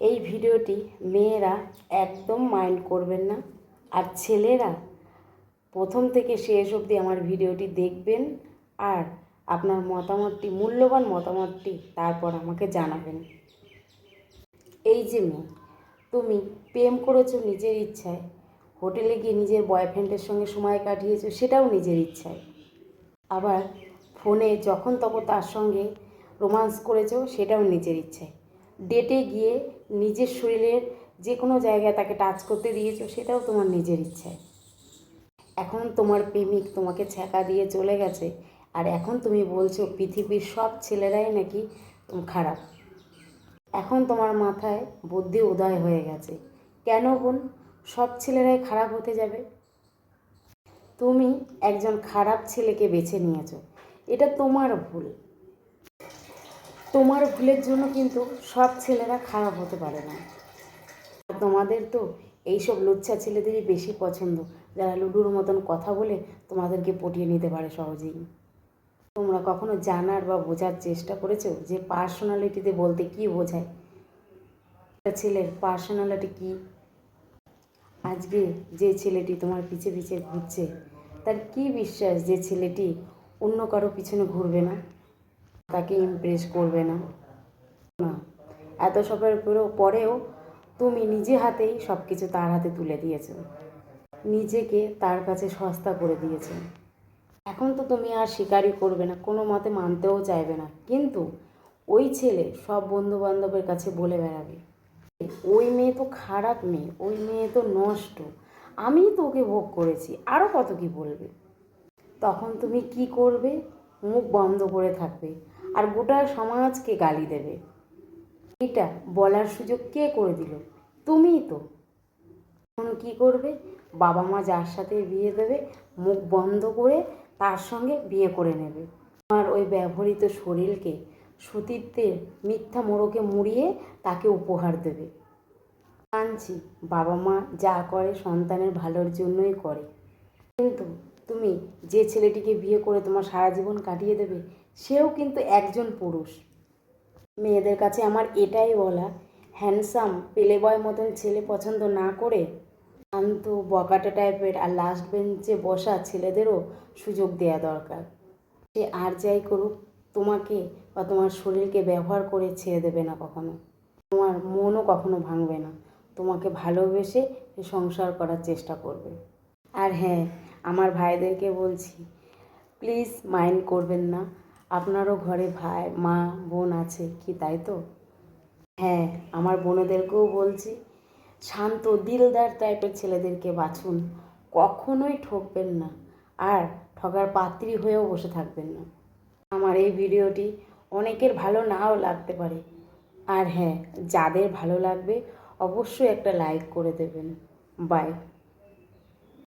এই ভিডিওটি মেয়েরা একদম মাইন্ড করবেন না। আর ছেলেরা প্রথম থেকে শেষ অবধি আমার ভিডিওটি দেখবেন আর আপনার মতামতটি, মূল্যবান মতামতটি তারপর আমাকে জানাবেন। এই যে মেয়ে, তুমি প্রেম করেছ নিজের ইচ্ছায়, হোটেলে গিয়ে নিজের বয়ফ্রেন্ডের সঙ্গে সময় কাটিয়েছো, সেটাও নিজের ইচ্ছায়। আবার ফোনে যখন তখন তার সঙ্গে রোমান্স করেছ, সেটাও নিজের ইচ্ছায়। ডেটে গিয়ে নিজের শরীরের যে কোনো জায়গায় তাকে টাচ করতে দিয়েছ, সেটাও তোমার নিজের ইচ্ছায়। এখন তোমার প্রেমিক তোমাকে ছ্যাঁকা দিয়ে চলে গেছে, আর এখন তুমি বলছো পৃথিবীর সব ছেলেরাই নাকি খারাপ। এখন তোমার মাথায় বুদ্ধি উদয় হয়ে গেছে। কেন বোন? সব ছেলেরাই খারাপ হতে যাবে। তুমি একজন খারাপ ছেলেকে বেছে নিয়েছো। এটা তোমার ভুল। তোমার ভুলের জন্য কিন্তু সব ছেলেরা খারাপ হতে পারে না। তোমাদের তো এইসব লুচ্ছা ছেলেদেরই বেশি পছন্দ। যারা লুডুর মতন কথা বলে তোমাদেরকে পটিয়ে নিতে পারে সহজেই। তোমরা কখনো জানার বা বোঝার চেষ্টা করেছ যে পার্সোনালিটিতে বলতে কি বোঝায়? ছেলের পার্সোনালিটি কি? আজকে যে ছেলেটি তোমার পিছে পিছে ঘুরছে, তার কি বিশ্বাস যে ছেলেটি অন্য কারও পিছনে ঘুরবে না? তাকে ইমপ্রেস করবে না। না। এত সবের পরেও- তুমি নিজে হাতেই সব কিছু তার হাতে তুলে দিয়েছ। নিজেকে তার কাছে সস্তা করে দিয়েছ। এখন তো তুমি আর স্বীকারই করবে না, কোনো মতে মানতেও চাইবে না। কিন্তু ওই ছেলে সব বন্ধু বান্ধবের কাছে বলে বেড়াবে, ওই মেয়ে তো খারাপ মেয়ে, ওই মেয়ে তো নষ্ট। আমি তো ওকে ভোগ করেছি আরও কত কি বলবে? তখন তুমি কি করবে? মুখ বন্ধ করে থাকবে। আর গোটা সমাজকে গালি দেবে। এটা বলার সুযোগ কে করে দিল? তুমিই তো। এখন কি করবে? বাবা মা যার সাথে বিয়ে দেবে, মুখ বন্ধ করে তার সঙ্গে বিয়ে করে নেবে। আর ওই ব্যবহৃত শরীরকে সতীত্বের মিথ্যা মোড়কে মুড়িয়ে তাকে উপহার দেবে। মানছি বাবা মা যা করে সন্তানের ভালোর জন্যই করে। কিন্তু তুমি যে ছেলেটিকে বিয়ে করে তোমার সারা জীবন কাটিয়ে দেবে, সেও কিন্তু একজন পুরুষ। মেয়েদের কাছে আমার এটাই বলা, হ্যান্ডসাম পেলে বয় মতন ছেলে পছন্দ না করে শান্ত, বকাটে টাইপের আর লাস্ট বেঞ্চে বসা ছেলেদেরও সুযোগ দেওয়া দরকার। সে আর যাই করুক, তোমাকে বা তোমার শরীরকে ব্যবহার করে ছেড়ে দেবে না কখনো। তোমার মনও কখনো ভাঙবে না। তোমাকে ভালোবেসে সংসার করার চেষ্টা করবে। আর হ্যাঁ আমার ভাইদেরকে বলছি, প্লিজ মাইন্ড করবেন না। আপনারও ঘরে ভাই, মা, বোন আছে কি তাই তো? হ্যাঁ আমার বোনেদেরকেও বলছি, শান্ত, দিলদার টাইপের ছেলেদেরকে বাছুন কখনোই ঠকবেন না। আর ঠকার পাত্রী হয়েও বসে থাকবেন না। আমার এই ভিডিওটি অনেকের ভালো নাও লাগতে পারে। আর হ্যাঁ যাদের ভালো লাগবে, অবশ্যই একটা লাইক করে দেবেন। বাই